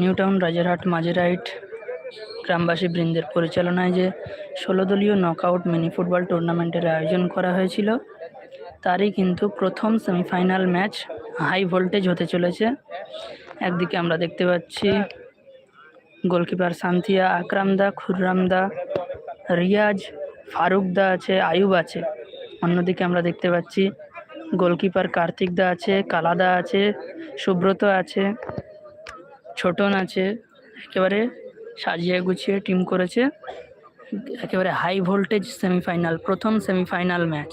New town, Rajarhat, Majerhat গ্রামবাসী বৃন্দের পরিচালনায় যে ষোলো দলীয় নকআউট মিনি ফুটবল টুর্নামেন্টের আয়োজন করা হয়েছিল, তারই কিন্তু প্রথম সেমিফাইনাল ম্যাচ হাই ভোল্টেজ হতে চলেছে। একদিকে আমরা দেখতে পাচ্ছি গোলকিপার সান্থিয়া, আকরাম দা, খুররাম দা, রিয়াজ, ফারুক দা আছে, আয়ুব আছে। অন্যদিকে আমরা দেখতে পাচ্ছি গোলকিপার কার্তিক দা আছে, কালাদা আছে, সুব্রত আছে। ছোটন নাচে একেবারে সাজিয়ে গুছিয়ে টিম করেছে। একেবারে হাই ভোল্টেজ সেমিফাইনাল প্রথম সেমিফাইনাল ম্যাচ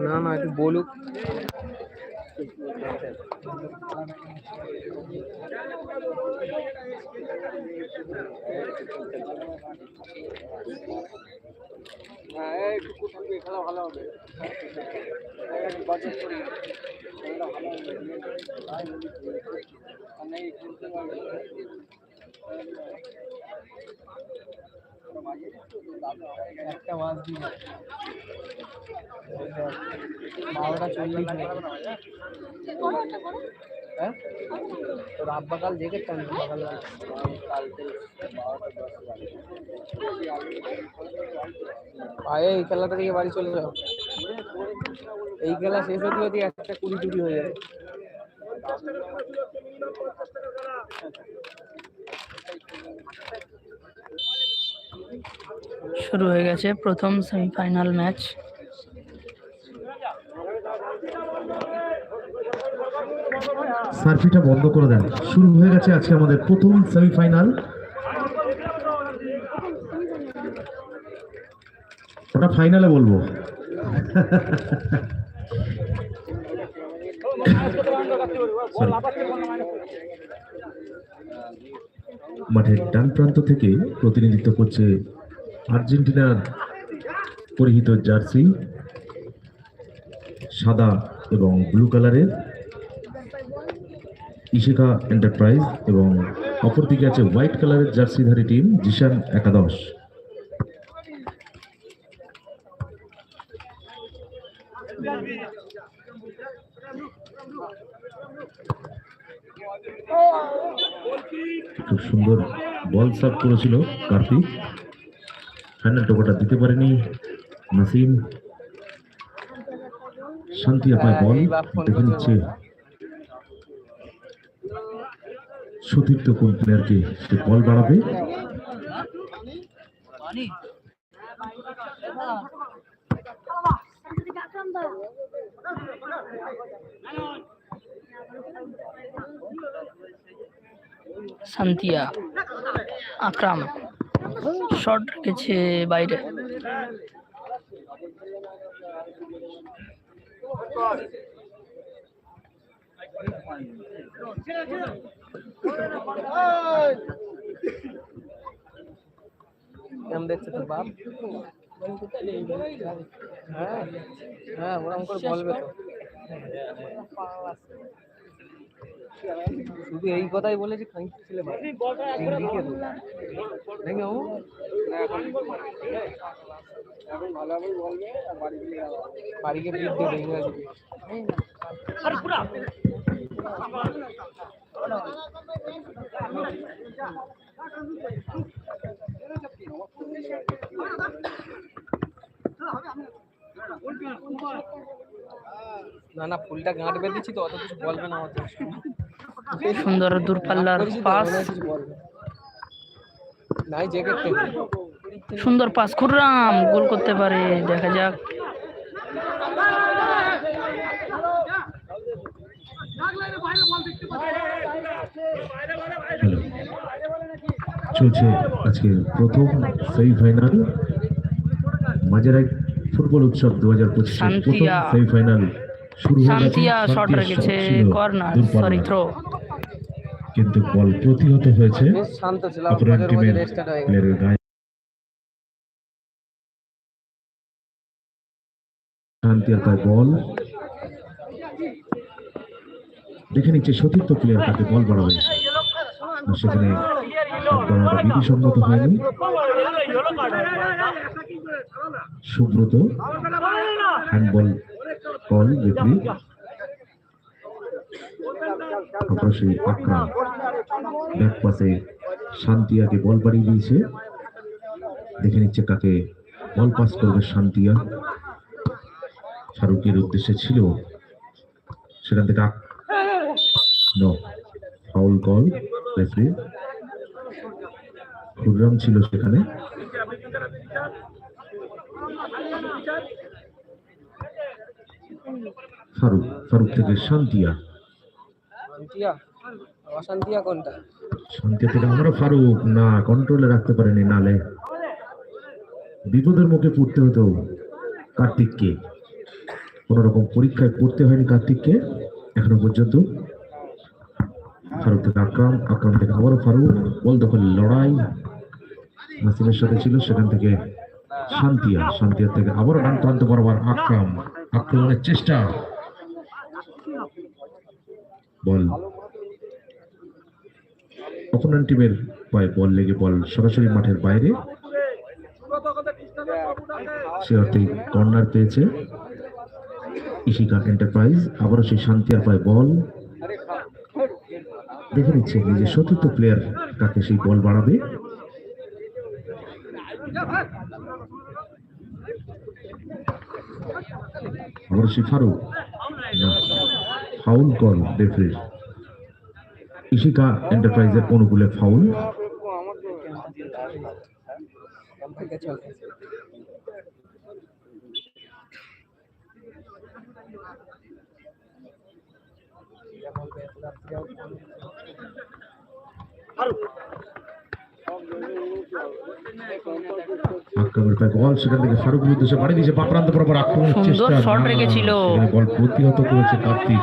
না না একটু বলুক খেলা ভালো হবে একটা মাছ দিয়ে বারোটা চল্লিশ হ্যাঁ তোর আব্বা কাল দেখেছেন সকাল পায়ে এই খেলাটা থেকে বাড়ি চলে যাও এই খেলা শেষ হতে হতে একটা কুড়ি টুড়ি হয়ে যাবে শুরু হয়ে গেছে প্রথম সেমিফাইনাল ম্যাচ সার্ফিটা বন্ধ করে দেন। শুরু হয়ে গেছে আজকে আমাদের প্রথম সেমিফাইনাল ওটা ফাইনালে বলব। মাঠের ডান প্রান্ত থেকে প্রতিনিধিত্ব করছে আর্জেন্টিনার পরিহিত জার্সি, সাদা এবং ব্লু কালারের ইশিকা এন্টারপ্রাইজ এবং অপরদিকে আছে হোয়াইট কালারের জার্সিধারী টিম জিশান একাদশ। খুব সুন্দর বল সার্ভ করেছিল কার্তিক। ফাইনাল টোকাটা দিতে পারেনি নাসিম। শান্তি আপায় বল দেখে নিচ্ছে। সতীর্থ কোন প্লেয়ারকে সে বল বাড়াবে? সান্তিয়া আকরাম শর্ট রেখেছে বাইরে। দেখছে তোর বাপ? হ্যাঁ হ্যাঁ ওরকম করে বলবে তো। শুধু এই কথাই বলেছি খাঙ্কি ছেলে নাকি বাবু? বাড়ি গিয়ে পিঠ দেবে ইংরাজি দিয়ে। না না ফুলটা গাঁট বেঁধেছি তো অত কিছু বলবে না আমার সুন্দর দূরপাল্লার পাস। নাই যে করতে সুন্দর পাস খুররাম গোল করতে পারে দেখা যাক। চলছে আজকে প্রথম সেমিফাইনাল। মাঝের ফুটবল উৎসব দু হাজার শান্তিয়া। সেমিফাইনাল শুরু গেছে শান্তিয়া শট রেখেছে কর্নার সরি থ্রো কিন্তু বল প্রতিহত হয়েছে বেশ শান্ত অপরাধ টিমের রেস্টার্ট হয়ে গেছে। প্লেয়ারের গায়ে। শান্তিয়ার পায় বল। দেখে নিচ্ছে সতীর্থ প্লেয়ার তাকে বল বাড়াবে আর সেখানে বিধিসম্মত হয়নি। সুব্রত হ্যান্ডবল কল তারপর সেই আকরাম ব্যাক পাসে শান্তিয়াকে বল বাড়িয়ে দিয়েছে। দেখে নিচ্ছে কাকে বল পাস করবে শান্তিয়া ফারুকের উদ্দেশ্যে ছিল সেখান থেকে ফাউল কল, রেফারি। খুররাম ছিল সেখানে। ফারুক ফারুক থেকে শান্তিয়া। শান্তিয়া? অশান্তিয়া কোনটা? শান্তি থেকে আমরা ফারুক। না কন্ট্রোলে রাখতে পারেনি নালে। বিপদের মুখে পড়তে হতো কার্তিককে। কোন রকম পরীক্ষায় পড়তে হয়নি কার্তিককে এখনও পর্যন্ত। ফারুক থেকে আকরাম আকরাম থেকে আবারও ফারুক। বল দখল লড়াই। নাসিমের সাথে ছিল সেখান থেকে শান্তিয়া শান্তিয়া থেকে আবারও ডান প্রান্ত বরাবর আকরাম, আক্রমণের চেষ্টা। বল। অপোনেন্ট টিমের পায়ে বল লেগে বল সরাসরি মাঠের বাইরে। সে অর্থে কর্নার পেয়েছে ইশিকা এন্টারপ্রাইজ। আবারও সেই শান্তিয়ার পায়ে বল। দেখে নিচ্ছে যে সতীর্থ প্লেয়ার কাকে সেই বল বাড়াবে। আবারও ফারুক ফাউল কল রেফারির। ইশিকা এন্টারপ্রাইজের অনুকূলে ফাউল। পায়ে বল সেখান থেকে ফারুকের উদ্দেশ্যে বাড়ি দিয়েছে বাপ্রান্ত বরাবর আক্রমণের সুন্দর চেষ্টা shot রেখেছিল। বল প্রতিহত করেছে কার্তিক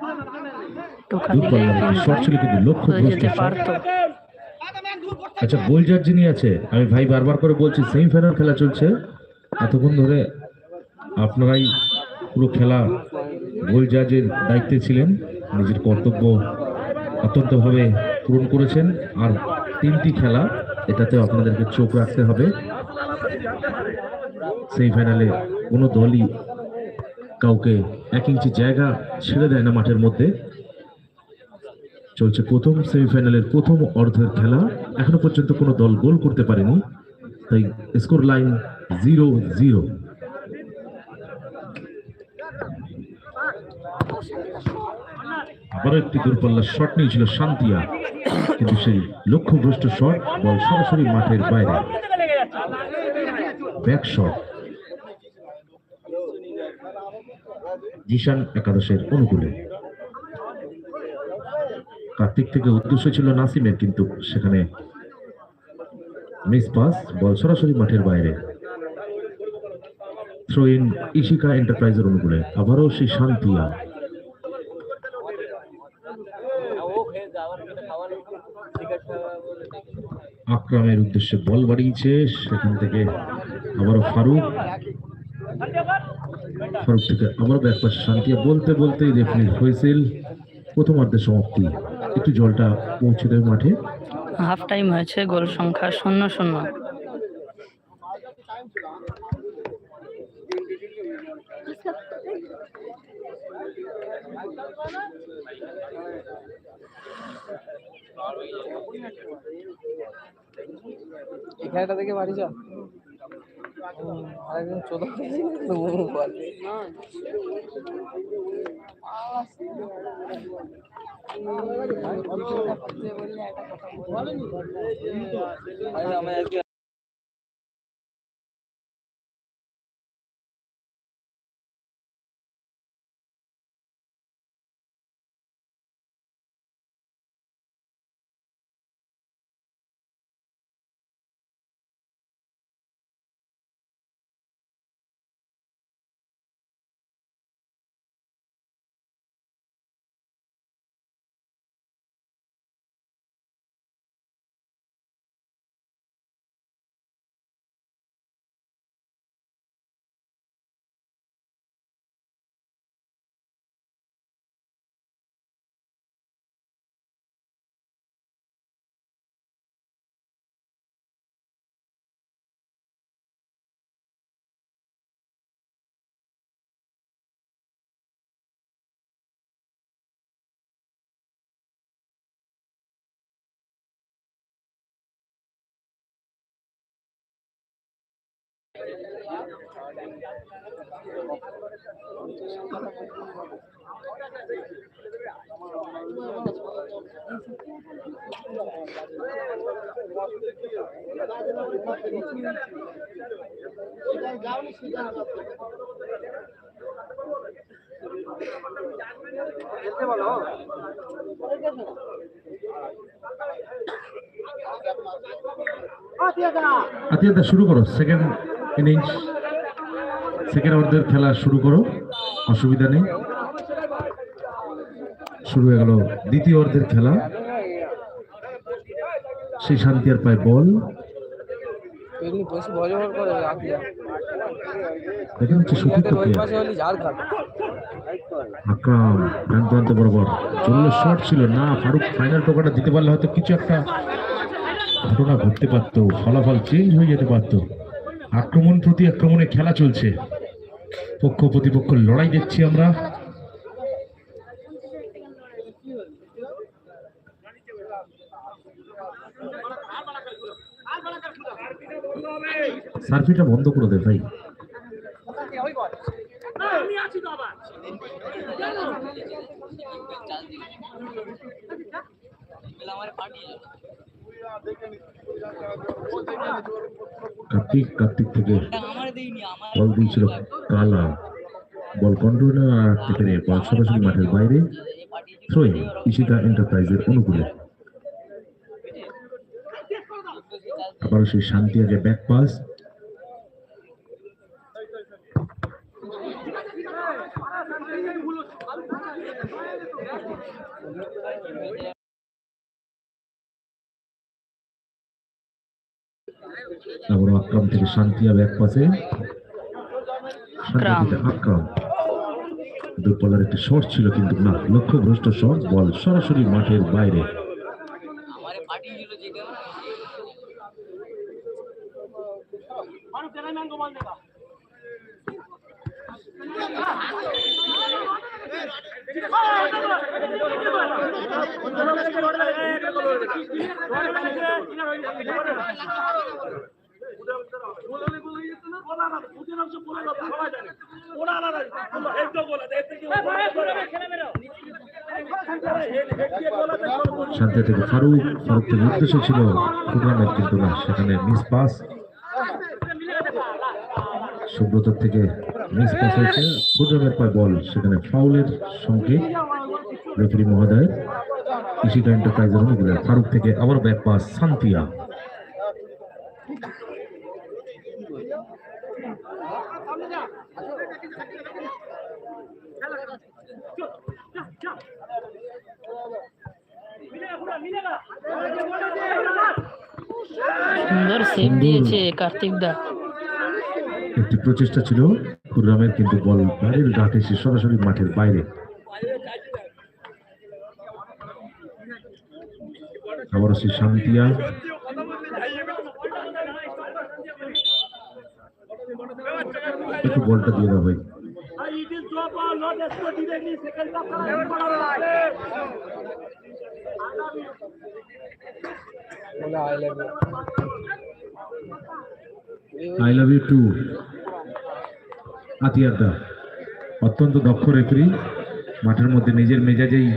কিন্তু যেতে পারতো। আচ্ছা গোল জাজ যিনি আছে আমি ভাই বারবার করে বলছি সেমিফাইনাল খেলা চলছে। এতক্ষণ ধরে আপনারাই পুরো খেলা গোল জাজের দায়িত্বে ছিলেন নিজের কর্তব্য অত্যন্তভাবে পূরণ করেছেন। আর তিনটি খেলা এটাতে আপনাদেরকে চোখ রাখতে হবে। সেমিফাইনালে কোনো দলই কাউকে এক ইঞ্চি জায়গা ছেড়ে দেয় না মাঠের মধ্যে। চলছে প্রথম সেমিফাইনালের প্রথম অর্ধের খেলা। এখনও পর্যন্ত কোনো দল গোল করতে পারেনি। তাই স্কোর লাইন জিরো জিরো। আবারও একটি দূরপাল্লার শট নিয়েছিল শান্তিয়া। কিন্তু সেই লক্ষ্যভ্রষ্ট শট বল সরাসরি মাঠের বাইরে। Back shot. জিশান একাদশের অনুকূলে। কার্তিক থেকে উদ্দেশ্য ছিল নাসিমের, কিন্তু সেখানে মিস পাস বল সরাসরি মাঠের বাইরে। থ্রো ইন ইশিকা এন্টারপ্রাইজের অনুকূলে। আবারও সেই শান্তিয়া। আক্রমের উদ্দেশ্যে বল বাড়িয়েছে, সেখান থেকে আবারও ফারুক। ফারুক থেকে আবারও ব্যাক পাশে শান্তিয়া। বলতে বলতেই রেফারির হুইসেল প্রথমার্ধের সমাপ্তি। একটু জলটা পৌঁছে দেবে মাঠে। হাফ টাইম হয়েছে গোল সংখ্যা শূন্য শূন্য। এই থেকে দেখে বাড়ি চল হুম, আরেকদিন চোদা বল আরে আমার আজকে আতিয়া শুরু করো সেকেন্ড ইনিংস সেকেন্ড অর্ধের খেলা শুরু করো, অসুবিধা নেই। শুরু হয়ে গেল দ্বিতীয় অর্ধের খেলা। সেই শান্তি আর পায় বল। হচ্ছে না, ফারুক ফাইনাল টোকাটা দিতে পারলে হয়তো কিছু একটা ঘটনা ঘটতে পারতো, ফলাফল চেঞ্জ হয়ে যেতে পারতো। আক্রমণ প্রতি আক্রমণে খেলা চলছে। পক্ষ প্রতিপক্ষ লড়াই দেখছি আমরা। সার্ফিটা বন্ধ করে দে ভাই। কার্তিক কার্তিক থেকে বল দিয়েছিল কালা। বল কন্ট্রোলে রাখতে পেরে বল সরাসরি মাঠের বাইরে। থ্রোয়িং ইশিতা এন্টারপ্রাইজের অনুকূলে। আবারও সেই শান্তি আগে ব্যাক পাস আবারও আক্রম থেকে শান্তি আর এক পাশে। আক্রম। দুর্বলার একটি শর্ট ছিল কিন্তু না লক্ষ্যভ্রষ্ট শর্ট বল সরাসরি মাঠের বাইরে। শান্তি থেকে ফারুক ফারুকের উদ্দেশ্য ছিল প্রোগ্রামের কিন্তু না, সেখানে মিস পাস। সুব্রত থেকে মিস পাস হয়েছে। প্রোগ্রামের পায় বল, সেখানে ফাউলের সংকেত রেফারি মহোদয়। এন্টারপ্রাইজের অনুকূলে ফারুক থেকে আবার ব্যাক পাস শান্তিয়া সুন্দর সেভ দিয়েছে কার্তিক দা। একটি প্রচেষ্টা ছিল প্রোগ্রামের কিন্তু বল বাইরের ডাক এসে সরাসরি মাঠের বাইরে সেই শান্তিয়া একটু বলটা দিয়ে দাও আই লাভ ইউ টু আতিয়ারদা অত্যন্ত দক্ষ রেফারি মাঠের মধ্যে নিজের মেজাজেই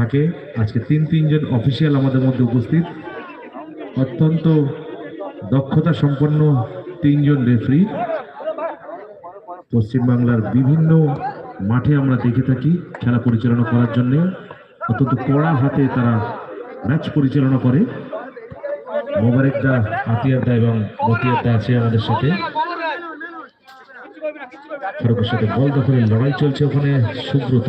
থাকে। আজকে তিন তিনজন অফিসিয়াল আমাদের মধ্যে উপস্থিত। অত্যন্ত দক্ষতা সম্পন্ন তিনজন রেফারি পশ্চিমবাংলার বিভিন্ন মাঠে আমরা দেখে থাকি খেলা পরিচালনা করার জন্য। অত্যন্ত কড়া হাতে তারা ম্যাচ পরিচালনা করে। মোবারকদা আতিয়ারদা এবং মতিয়ারদা আছে আমাদের সাথে। ফারুকের সাথে বল দখলের লড়াই চলছে ওখানে সুব্রত।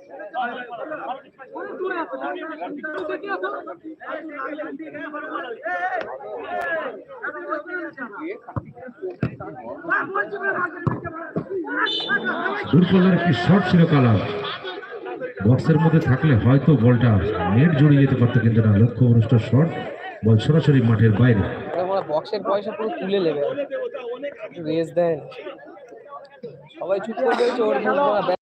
একটি শট ছিল বক্সের মধ্যে থাকলে হয়তো বলটা নেট জড়িয়ে যেতে পারতো, কিন্তু না, লক্ষ্য ভ্রষ্ট শট বল সরাসরি মাঠের বাইরে। বক্সের পয়সা পুরো তুলে নেবে। রেস দেয় না। সবাই চুপ করে